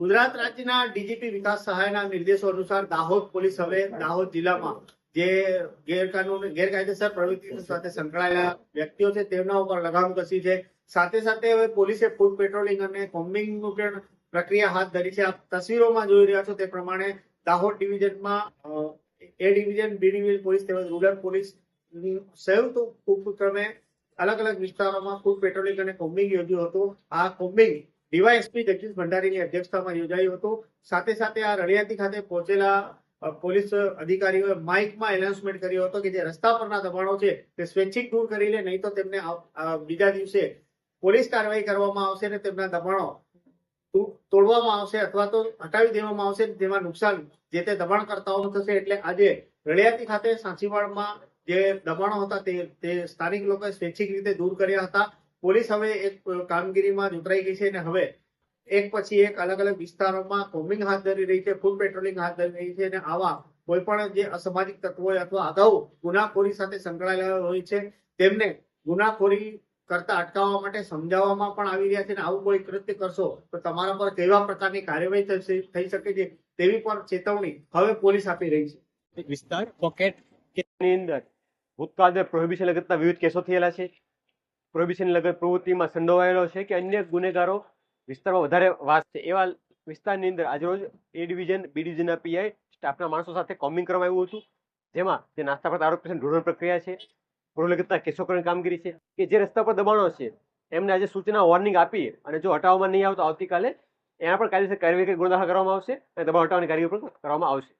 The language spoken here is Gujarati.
ગુજરાત રાજ્યના ડીજીપી વિકાસ સહાયના નિર્દેશો અનુસાર દાહોદ પોલીસ હવે દાહોદ જિલ્લામાં જે ગેરકાનૂન, ગેરકાયદેસર પ્રવૃત્તિ સાથે સંકળાયેલા વ્યક્તિઓ છે, તેમના ઉપર લગામ કસી છે. સાથે સાથે હવે પોલીસે ફૂડ પેટ્રોલિંગ અને કોમ્બિંગનું પણ પ્રક્રિયા હાથ ધરી છે. આપ તસવીરોમાં જોઈ રહ્યા છો તે પ્રમાણે Dahod ડિવિઝનમાં A division, B division police તેમજ રૂરલ પોલીસ સંયુક્ત ઉપક્રમે અલગ અલગ વિસ્તારોમાં ફૂડ પેટ્રોલિંગ અને કોમ્બિંગ યોજ્યું હતું. આ કોમ્બિંગ ડીવાયએસપી જગદીશ ભંડારીની અધ્યક્ષતામાં યોજાયો હતો. સાથે સાથે આ રળિયાતી ખાતે પહોંચેલા પોલીસ અધિકારીઓએ માઇકમાં એનાઉન્સમેન્ટ કર્યો હતો કે જે રસ્તા પરના દબાણો છે તે સ્વૈચ્છિક દૂર કરી લે, નહીં તો તેમને બીજા દિવસે પોલીસ કાર્યવાહી કરવામાં આવશે અને તેમના દબાણો તોડવામાં આવશે અથવા તો હટાવી દેવામાં આવશે. જેમાં નુકસાન જે તે દબાણકર્તાઓનું થશે એટલે આજે રળિયાતી ખાતે સાંચીવાડમાં જે દબાણો હતા તે સ્થાનિક લોકોએ સ્વૈચ્છિક રીતે દૂર કર્યા હતા. પોલીસ હવે એક કામગીરીમાં જોતરાઈ ગઈ છે અને હવે એક પછી એક અલગ અલગ વિસ્તારોમાં કોમિંગ હાથ ધરી રહી છે ફૂલ પેટ્રોલિંગ હાથ ધરી રહી છે અને આવા કોઈ પણ જે અસામાજિક તત્વો અથવા અગાઉ ગુનાખોરી સાથે સંકળાયેલા હોય છે, તેમને ગુનાખોરી કરતા અટકાવવા માટે સમજાવવામાં પણ આવી રહ્યા છે અને આવું કોઈ કૃત્ય કરશો તો તમારા પર કેવા પ્રકારની કાર્યવાહી થઈ શકે છે તેવી પણ ચેતવણી હવે પોલીસ આપી રહી છે. વિસ્તાર પોકેટની અંદર ભૂતકાળ પ્રોહિબિશન લગતના વિવિધ કેસો થયેલા છે. પ્રોહિબિશન લગત પ્રવૃત્તિમાં સંડોવાયેલો છે કે અન્ય ગુનેગારો વિસ્તારમાં વધારે વાસ છે. એવા વિસ્તારની અંદર આજરોજ એ ડિવિઝન, બી ડિવિઝનના પીઆઈ સ્ટાફના માણસો સાથે કોમિંગ કરવામાં આવ્યું હતું. જેમાં જે નાસ્તા પર આરોપ ધોરણ પ્રક્રિયા છે પૂર્વલગતના લગતના કેસો કામગીરી છે કે જે રસ્તા પર દબાણો છે, એમને આજે સૂચના, વોર્નિંગ આપી અને જો હટાવવામાં નહીં આવે તો આવતીકાલે એના પર કાયદેસર કાર્યવાહી કરી ગુનો દાખલ કરવામાં આવશે અને દબાણ હટાવવાની કાર્યવાહી પણ કરવામાં આવશે.